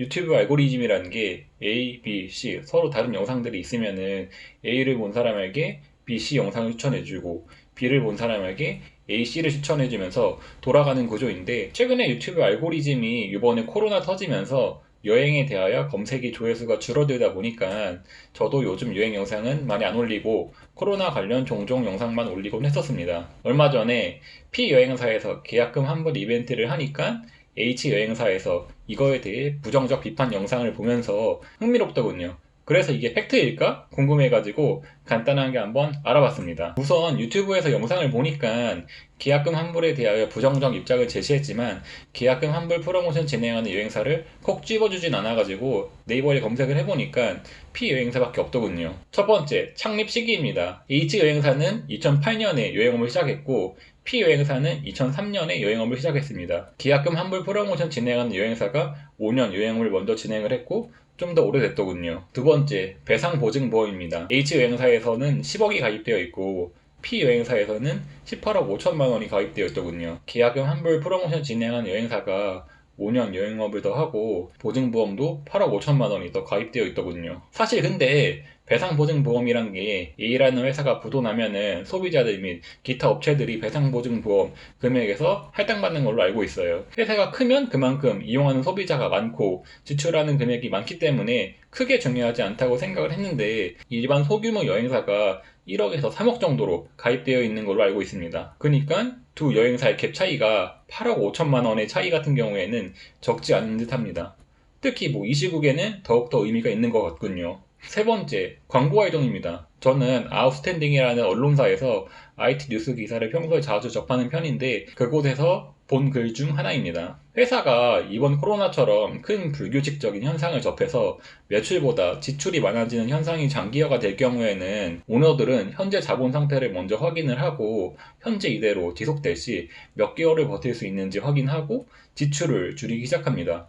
유튜브 알고리즘이라는 게 A, B, C 서로 다른 영상들이 있으면은 A를 본 사람에게 B, C 영상을 추천해주고 B를 본 사람에게 A, C를 추천해주면서 돌아가는 구조인데 최근에 유튜브 알고리즘이 이번에 코로나 터지면서 여행에 대하여 검색이 조회수가 줄어들다 보니까 저도 요즘 여행 영상은 많이 안 올리고 코로나 관련 종종 영상만 올리곤 했었습니다. 얼마 전에 P 여행사에서 계약금 환불 이벤트를 하니까 H 여행사에서 이거에 대해 부정적 비판 영상을 보면서 흥미롭더군요. 그래서 이게 팩트일까? 궁금해가지고 간단하게 한번 알아봤습니다. 우선 유튜브에서 영상을 보니까 계약금 환불에 대하여 부정적 입장을 제시했지만 계약금 환불 프로모션 진행하는 여행사를 콕 집어주진 않아가지고 네이버에 검색을 해보니까 P 여행사밖에 없더군요. 첫 번째, 창립 시기입니다. H 여행사는 2008년에 여행업을 시작했고 P 여행사는 2003년에 여행업을 시작했습니다. 계약금 환불 프로모션 진행하는 여행사가 5년 여행을 먼저 진행을 했고 좀 더 오래됐더군요. 두 번째, 배상 보증 보험입니다. H 여행사에서는 10억이 가입되어 있고 P 여행사에서는 18억 5천만 원이 가입되어 있더군요. 계약금 환불 프로모션 진행한 여행사가 5년 여행업을 더 하고 보증보험도 8억 5천만 원이 더 가입되어 있더군요. 사실 근데 배상보증보험이란 게 A라는 회사가 부도나면은 소비자들 및 기타 업체들이 배상보증보험 금액에서 할당받는 걸로 알고 있어요. 회사가 크면 그만큼 이용하는 소비자가 많고 지출하는 금액이 많기 때문에 크게 중요하지 않다고 생각을 했는데 일반 소규모 여행사가 1억에서 3억 정도로 가입되어 있는 걸로 알고 있습니다. 그러니까 두 여행사의 갭 차이가 8억 5천만 원의 차이 같은 경우에는 적지 않은 듯 합니다. 특히 뭐 이 시국에는 더욱더 의미가 있는 것 같군요. 세 번째, 광고 아이동입니다. 저는 아웃스탠딩이라는 언론사에서 IT 뉴스 기사를 평소에 자주 접하는 편인데 그곳에서 본 글 중 하나입니다. 회사가 이번 코로나처럼 큰 불규칙적인 현상을 접해서 매출보다 지출이 많아지는 현상이 장기화가 될 경우에는 오너들은 현재 자본 상태를 먼저 확인을 하고 현재 이대로 지속될 시 몇 개월을 버틸 수 있는지 확인하고 지출을 줄이기 시작합니다.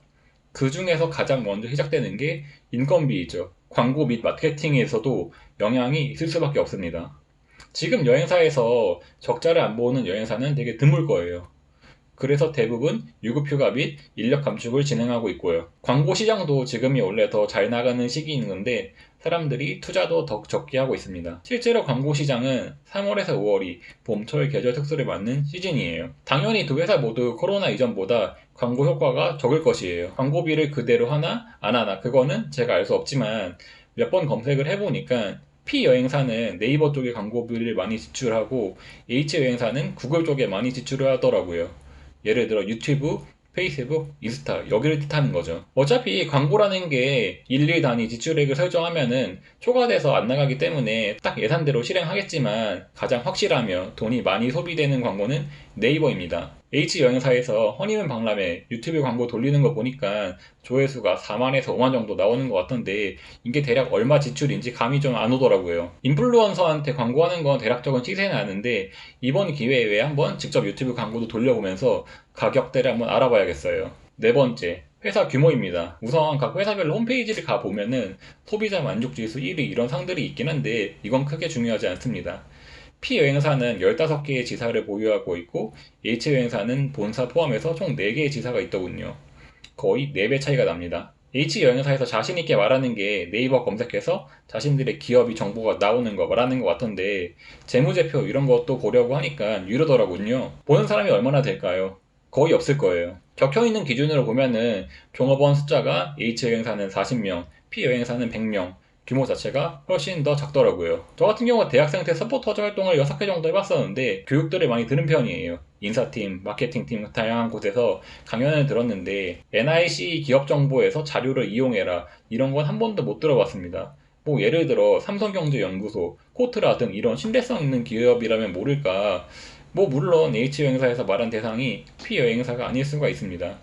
그 중에서 가장 먼저 시작되는 게 인건비이죠. 광고 및 마케팅에서도 영향이 있을 수밖에 없습니다. 지금 여행사에서 적자를 안 보는 여행사는 되게 드물 거예요. 그래서 대부분 유급휴가 및 인력 감축을 진행하고 있고요. 광고 시장도 지금이 원래 더 잘 나가는 시기인 건데 사람들이 투자도 더 적게 하고 있습니다. 실제로 광고 시장은 3월에서 5월이 봄철 계절 특수를 맞는 시즌이에요. 당연히 두 회사 모두 코로나 이전보다 광고 효과가 적을 것이에요. 광고비를 그대로 하나 안 하나 그거는 제가 알 수 없지만 몇 번 검색을 해보니까 P 여행사는 네이버 쪽에 광고비를 많이 지출하고 H 여행사는 구글 쪽에 많이 지출을 하더라고요. 예를 들어 유튜브, 페이스북, 인스타 여기를 뜻하는 거죠. 어차피 광고라는 게 일일 단위 지출액을 설정하면은 초과돼서 안 나가기 때문에 딱 예산대로 실행하겠지만 가장 확실하며 돈이 많이 소비되는 광고는 네이버입니다. H 여행사에서 허니문 박람회 유튜브 광고 돌리는 거 보니까 조회수가 4만에서 5만 정도 나오는 것 같던데 이게 대략 얼마 지출인지 감이 좀 안 오더라고요. 인플루언서한테 광고하는 건 대략적인 시세는 아는데 이번 기회에 한번 직접 유튜브 광고도 돌려보면서 가격대를 한번 알아봐야겠어요. 네 번째, 회사 규모입니다. 우선 각 회사별로 홈페이지를 가보면은 소비자 만족지수 1위 이런 상들이 있긴 한데 이건 크게 중요하지 않습니다. P 여행사는 15개의 지사를 보유하고 있고 H 여행사는 본사 포함해서 총 4개의 지사가 있더군요. 거의 4배 차이가 납니다. H 여행사에서 자신 있게 말하는 게 네이버 검색해서 자신들의 기업이 정보가 나오는 거 말하는 것 같던데 재무제표 이런 것도 보려고 하니까 유료더라군요. 보는 사람이 얼마나 될까요? 거의 없을 거예요. 적혀 있는 기준으로 보면은 종업원 숫자가 H 여행사는 40명, P 여행사는 100명, 규모 자체가 훨씬 더 작더라고요. 저 같은 경우 대학생 때 서포터즈 활동을 6개 정도 해봤었는데 교육들을 많이 들은 편이에요. 인사팀, 마케팅팀 다양한 곳에서 강연을 들었는데 NIC 기업 정보에서 자료를 이용해라 이런 건 한 번도 못 들어봤습니다. 뭐 예를 들어 삼성경제연구소, 코트라 등 이런 신뢰성 있는 기업이라면 모를까 뭐 물론 H여행사에서 말한 대상이 P여행사가 아닐 수가 있습니다.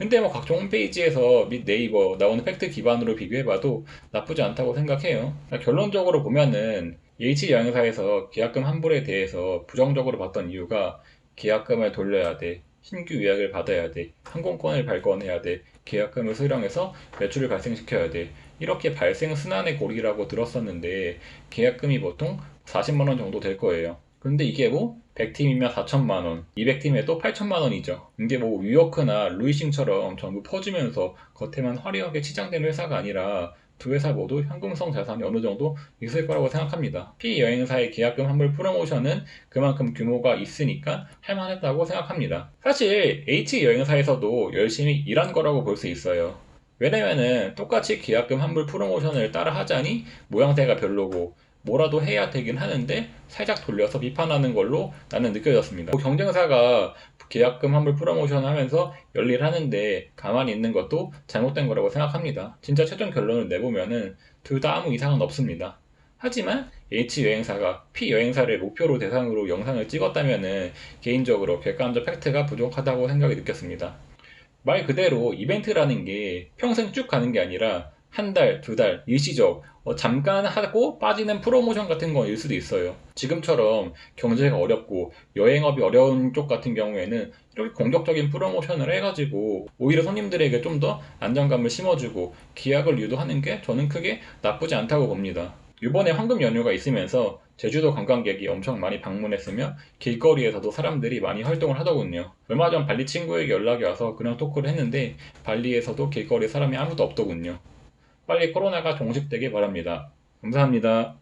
근데 뭐 각종 홈페이지에서 및 네이버 나오는 팩트 기반으로 비교해봐도 나쁘지 않다고 생각해요. 그러니까 결론적으로 보면은 H 여행사에서 계약금 환불에 대해서 부정적으로 봤던 이유가 계약금을 돌려야 돼. 신규 예약을 받아야 돼. 항공권을 발권해야 돼. 계약금을 수령해서 매출을 발생시켜야 돼. 이렇게 발생 순환의 고리라고 들었었는데 계약금이 보통 40만 원 정도 될 거예요. 근데 이게 뭐 100팀이면 4천만 원, 200팀에 또 8천만 원이죠. 이게 뭐 위워크나 루이싱처럼 전부 퍼주면서 겉에만 화려하게 치장되는 회사가 아니라 두 회사 모두 현금성 자산이 어느 정도 있을 거라고 생각합니다. P 여행사의 계약금 환불 프로모션은 그만큼 규모가 있으니까 할만했다고 생각합니다. 사실 H 여행사에서도 열심히 일한 거라고 볼 수 있어요. 왜냐면은 똑같이 계약금 환불 프로모션을 따라 하자니 모양새가 별로고 뭐라도 해야 되긴 하는데 살짝 돌려서 비판하는 걸로 나는 느껴졌습니다. 뭐 경쟁사가 계약금 환불 프로모션 하면서 열일하는데 가만히 있는 것도 잘못된 거라고 생각합니다. 진짜 최종 결론을 내보면은 둘 다 아무 이상은 없습니다. 하지만 H 여행사가 P 여행사를 목표로 대상으로 영상을 찍었다면은 개인적으로 객관적 팩트가 부족하다고 생각이 느꼈습니다. 말 그대로 이벤트라는 게 평생 쭉 가는 게 아니라 한 달, 두 달, 일시적, 어, 잠깐 하고 빠지는 프로모션 같은 거일 수도 있어요. 지금처럼 경제가 어렵고 여행업이 어려운 쪽 같은 경우에는 이렇게 공격적인 프로모션을 해가지고 오히려 손님들에게 좀 더 안정감을 심어주고 기약을 유도하는 게 저는 크게 나쁘지 않다고 봅니다. 이번에 황금 연휴가 있으면서 제주도 관광객이 엄청 많이 방문했으며 길거리에서도 사람들이 많이 활동을 하더군요. 얼마 전 발리 친구에게 연락이 와서 그냥 토크를 했는데 발리에서도 길거리에 사람이 아무도 없더군요. 빨리 코로나가 종식되길 바랍니다. 감사합니다.